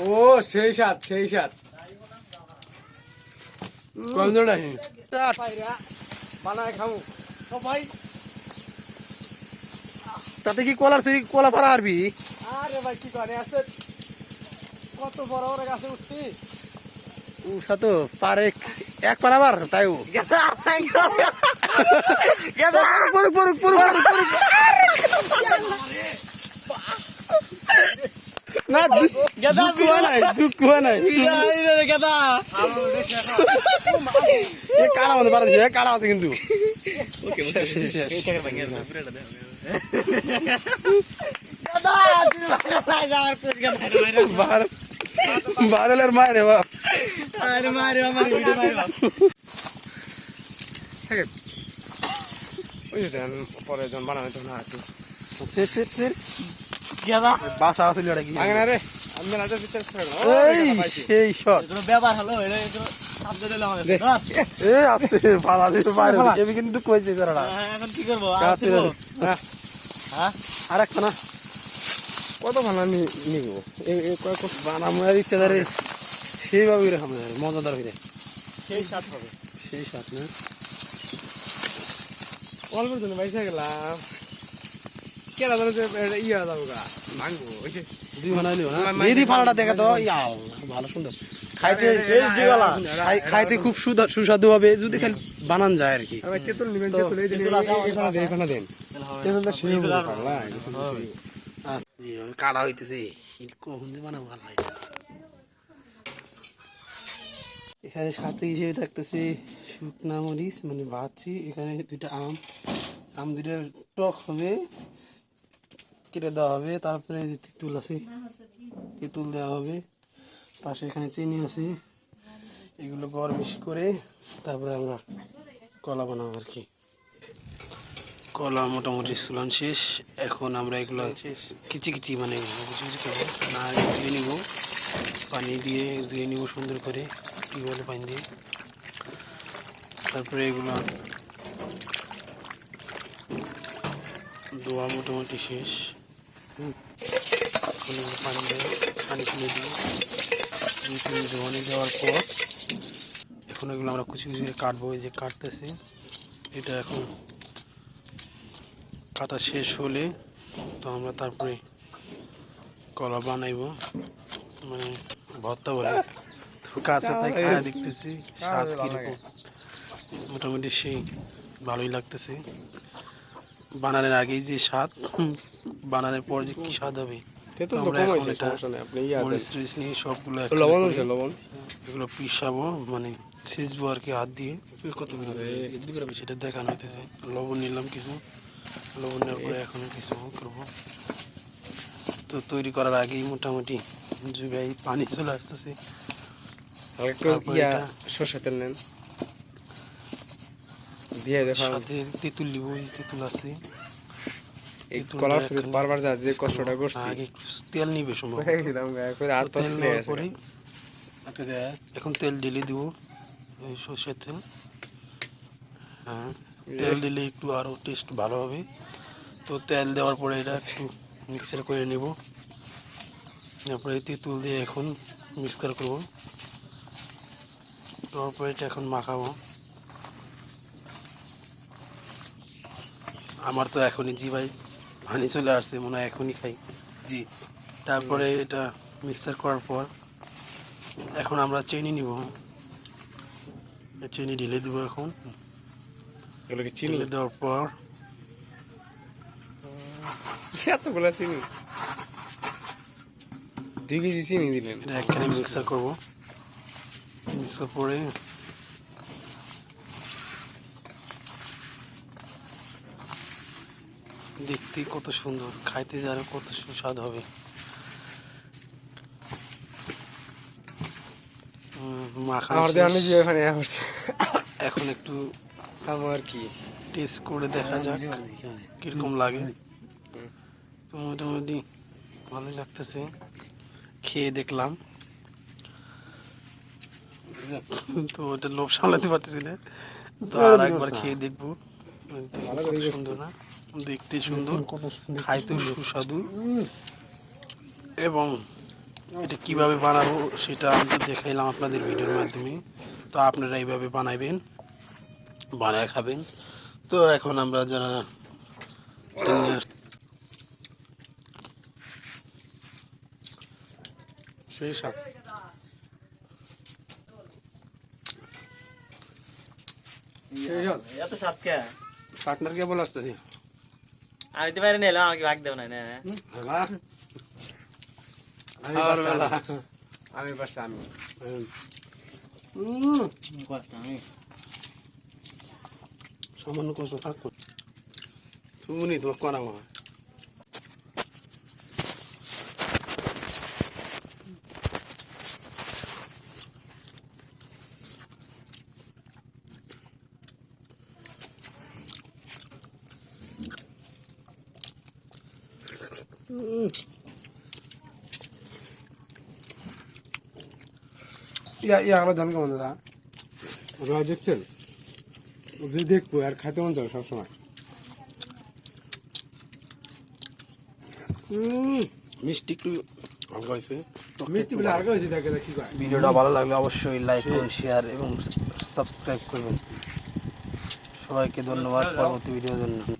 ও সেই সাত সেই সাত বানায় খাব। সবাই। তাতে কি কলার সেই কলা পারা হারবি? আরে ভাই কি করে আছে। কত বড় বড় গাছে উঠছি। পারে এক পারাবার তাই ও। গেদা গেদা পড়ুক পড়ুক পড়ুক পড়ুক। না নাই দুঃখ নাই। গেদা। এ কালা মধ্যে পারা কালা আছে কিন্তু। শেষ। গেদা। যাওয়ার কোচ বাপ। আরে মারে আমার ভিডিও মারবা ওই যে দেন পরে জন বানাবে তো না আছে সেট সেট সেট গেদা বাসা আছে লড়া কি আগে না রে আমি না যাচ্ছি চেষ্টা এই সেই শট এগুলো হলো এটা এগুলো না কত ভালো নিব কত বানামো ইচ্ছা ধরে সেইভাবে মজাদার হইরে সেই সাত হবে। সেই সাথ না? জন্য বাইসে গেলাম। কেনা জানো ইয়া যাব গা মাংবো ওই দুই ঘণ্টা হইল না? মেহেদি ফালাটা দেখা তো ইয়াল ভালো সুন্দর। খাইতে খুব সুস্বাদু হবে যদি খালি বানান যায় আর কি। আবার তেঁতুল নিবেন তেঁতুল এই দিন তেঁতুল আছে এখানে দেন এখানে দেন। তেঁতুলটা সেই তেঁতুল আর- পারলা আর জি, ওই কাটা হইতেছে বানাবো ভালো লাগে এখানে সাথে হিসেবে থাকতেছে শুকনা মরিচ মানে ভাজছি এখানে দুইটা আম। আম দুইটা টক হবে কেটে দেওয়া হবে। তারপরে তেঁতুল আছে তেঁতুল দেওয়া হবে। পাশে এখানে চিনি আছে। এগুলো গরমিশ করে তারপরে আমরা কলা বানাবো আর কি। কলা মোটামুটি সুলান শেষ। এখন আমরা এগুলো কিচি কিচি মানে কুচি করব না ধুয়ে নিব। পানি দিয়ে ধুয়ে নিব সুন্দর করে। টিউবওয়েলে পানি দিয়ে। তারপরে এগুলো ধোয়া মোটামুটি শেষ। পানি দিয়ে, পানি তুলে দিব দুই তিন দেওয়ার পর এখন এগুলো আমরা কুচি কুচি করে কাটবো, এই যে কাটতেছি। এটা এখন কাটা শেষ হলে তো আমরা তারপরে কলা বানাইব। মানে ভর্তা বলে। কাঁচা থেকে দেখতেছি স্বাদ কীরকম? মোটামুটি সেই ভালোই লাগতেছে। বানানোর আগেই যে স্বাদ বানানোর পর যে কি স্বাদ হবে সবগুলো এগুলো পিসাবো মানে সিজবো আর কি হাত দিয়ে। কত সেটা দেখানো হইতেছে। লবণ নিলাম কিছু লবণ নেওয়ার পরে এখন কিছু করব। তো তৈরি করার আগেই মোটামুটি যুগাই পানি চলে আসতেছে। একটু ইয়া তেল নেন। দিয়ে দেখা তেঁতুল লিবো তেঁতুল আছে। এই তেঁতুলটা কলার সাথে বারবার যা যে কষ্টটা করছি। তেল নিবে সময় গেছে। পরে এখন তেল ঢেলে দিব এই সর্ষের তেল। হ্যাঁ তেল দিলে একটু আরও টেস্ট ভালো হবে। তো তেল দেওয়ার পরে এটা একটু মিক্সার করে নেব। তারপরে তেঁতুল দিয়ে এখন মিক্সার করব। তারপরে এটা এখন মাখাবো। আমার তো এখনই জি ভাই পানি চলে আসছে মনে হয় এখনই খাই। জি তারপরে এটা মিক্সার করার পর এখন আমরা চিনি নিব। চিনি ঢেলে দেবো এখন। এগুলো চিনি? দেওয়ার পর এতগুলো চিনি? দুই কেজি চিনি দিলেন। এটা একখানে মিক্সার করব। দেখতে কত সুন্দর খাইতে যে আরও কত সুস্বাদ হবে। এখন একটু আমার কি? টেস্ট করে দেখা যাক কীরকম লাগে। তো মোটামুটি ভালোই লাগতেছে। খেয়ে দেখলাম। তো ওটা লোভ সামলাতে পারতেছি না। তো আর একবার খেয়ে দেখব। সুন্দর না? দেখতে সুন্দর। খাইতেও সুস্বাদু। এবং এটা কীভাবে বানাবো সেটা আমি দেখাইলাম আপনাদের ভিডিওর মাধ্যমে। তো আপনারা এইভাবে বানাইবেন বানায় খাবেন। তো এখন আমরা যারা সেই সাথ এত সাত কে? পার্টনার কে বলে আসতেছি। আমি তো বাইরে নিলাম আমাকে ভাগ দেব না না আমি আমি পারছি আমি। সামান্য কষ্ট থাকো। তুমি তোমার করা ইয়া ইয়া ধান কেমন দাদা। দেখছেন? যে দেখব আর খাইতে মন যাবে সবসময়। মিষ্টি একটু হালকা হয়েছে। মিষ্টি বলে আর হয়েছে দেখে দেখি ভিডিওটা ভালো লাগলে অবশ্যই লাইক করুন শেয়ার এবং সাবস্ক্রাইব করবেন। সবাইকে ধন্যবাদ পরবর্তী ভিডিওর জন্য।